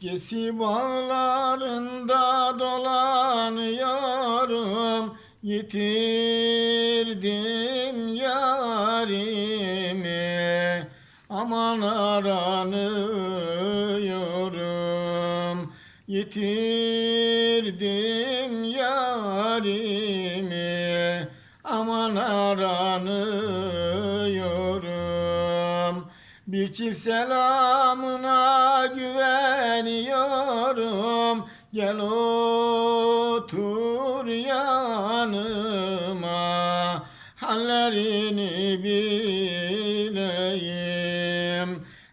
Gesi bağlarında dolanıyorum Yitirdim yarimi. Aman aranıyorum Yitirdim yarimi. Aman aranıyorum Bir çift selamına güveniyorum. Gel otur yanıma. Hallerini bileyim.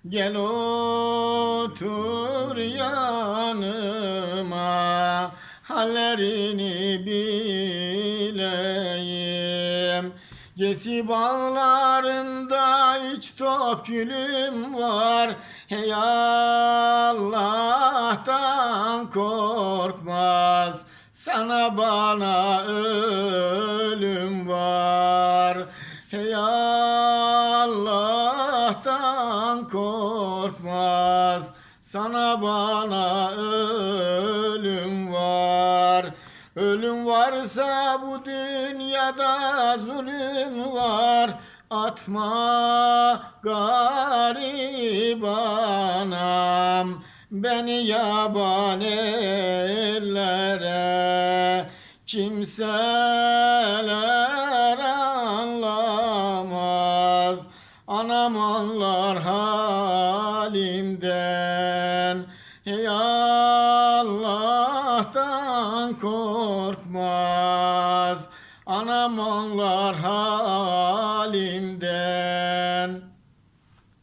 Gel otur yanıma. Hallerini bileyim Gesi bağlarında iç top gülüm var. Hey Allah'tan korkmaz. Sana bana ölüm var. Hey Allah'tan korkmaz. Sana bana ölüm Ölüm varsa bu dünyada zulüm var. Atma garibanam Beni yaban ellere. Kimseler anlamaz Anam anlar halimden. Ey olmaz. Anam onlar halim.